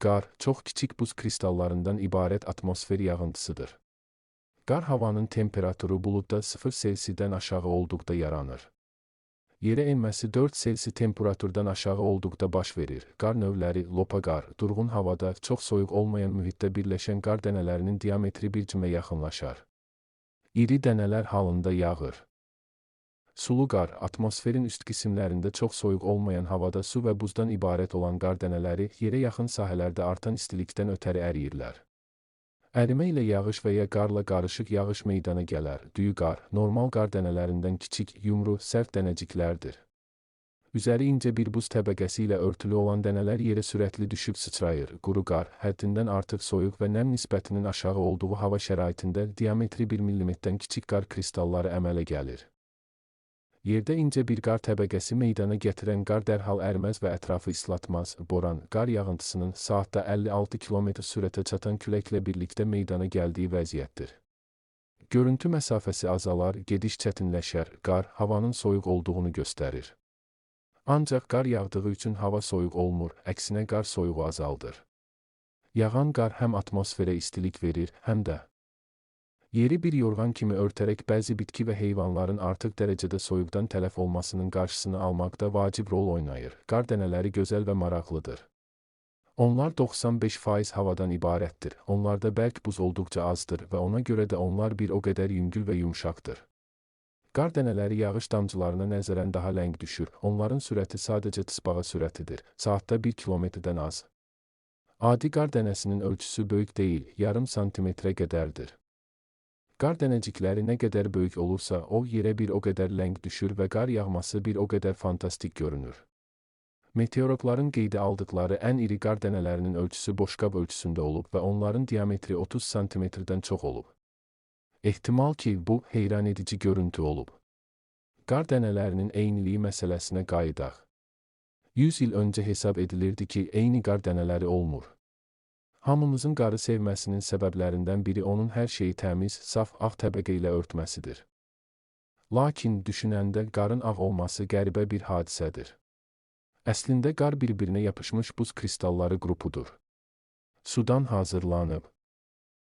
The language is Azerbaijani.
Qar, çox kiçik buz kristallarından ibarət atmosfer yağıntısıdır. Qar havanın temperaturu buludda 0 Selsidən aşağı olduqda yaranır. Yerə enməsi 4 Selsi temperaturdan aşağı olduqda baş verir. Qar növləri, lopa qar, durğun havada, çox soyuq olmayan mühitdə birləşən qar dənələrinin diametri bir cimə yaxınlaşar. İri dənələr halında yağır. Sulu qar, atmosferin üst qismlərində çox soyuq olmayan havada su və buzdan ibarət olan qar dənələri yerə yaxın sahələrdə artan istilikdən ötəri əriyirlər. Ərimə ilə yağış və ya qarla qarışıq yağış meydana gələr. Düyü qar, normal qar dənələrindən kiçik, yumru, sərt dənəciklərdir. Üzəri incə bir buz təbəqəsi ilə örtülü olan dənələr yerə sürətli düşüb sıçrayır. Quru qar, həddindən artıq soyuq və nəm nisbətinin aşağı olduğu hava şəraitində diametri 1 mm-dən kiçik qar kristalları əmələ gəlir. Yerdə incə bir qar təbəqəsi meydana gətirən qar dərhal əriməz və ətrafı islatmaz. Boran, qar yağıntısının saatda 56 km sürətə çatan küləklə birlikdə meydana gəldiyi vəziyyətdir. Görüntü məsafəsi azalar, gediş çətinləşər, qar havanın soyuq olduğunu göstərir. Ancaq qar yağdığı üçün hava soyuq olmur, əksinə qar soyuğu azaldır. Yağan qar həm atmosferə istilik verir, həm də Yeri bir yorğan kimi örtərək bəzi bitki və heyvanların artıq dərəcədə soyuqdan tələf olmasının qarşısını almaqda vacib rol oynayır. Qar dənələri gözəl və maraqlıdır. Onlar 95% havadan ibarətdir. Onlarda bərk buz olduqca azdır və ona görə də onlar bir o qədər yüngül və yumşaqdır. Qar dənələri yağış damcılarına nəzərən daha ləng düşür. Onların sürəti sadəcə tısbağa sürətidir. Saatda 1 kilometrdən az. Adi qar dənəsinin ölçüsü böyük deyil, yarım santimetrə qədərdir. Qar dənəcikləri nə qədər böyük olursa, o yerə bir o qədər ləng düşür və qar yağması bir o qədər fantastik görünür. Meteorologların qeydə aldıqları ən iri qar dənələrinin ölçüsü boşqab ölçüsündə olub və onların diametri 30 santimetrdən çox olub. Ehtimal ki, bu heyranedici görüntü olub. Qar dənələrinin eyniliyi məsələsinə qayıdaq. 100 il öncə hesab edilirdi ki, eyni qar dənələri olmur. Hamımızın qarı sevməsinin səbəblərindən biri onun hər şeyi təmiz, saf ağ təbəqə ilə örtməsidir. Lakin düşünəndə qarın ağ olması qəribə bir hadisədir. Əslində qar bir-birinə yapışmış buz kristalları qrupudur. Sudan hazırlanıb.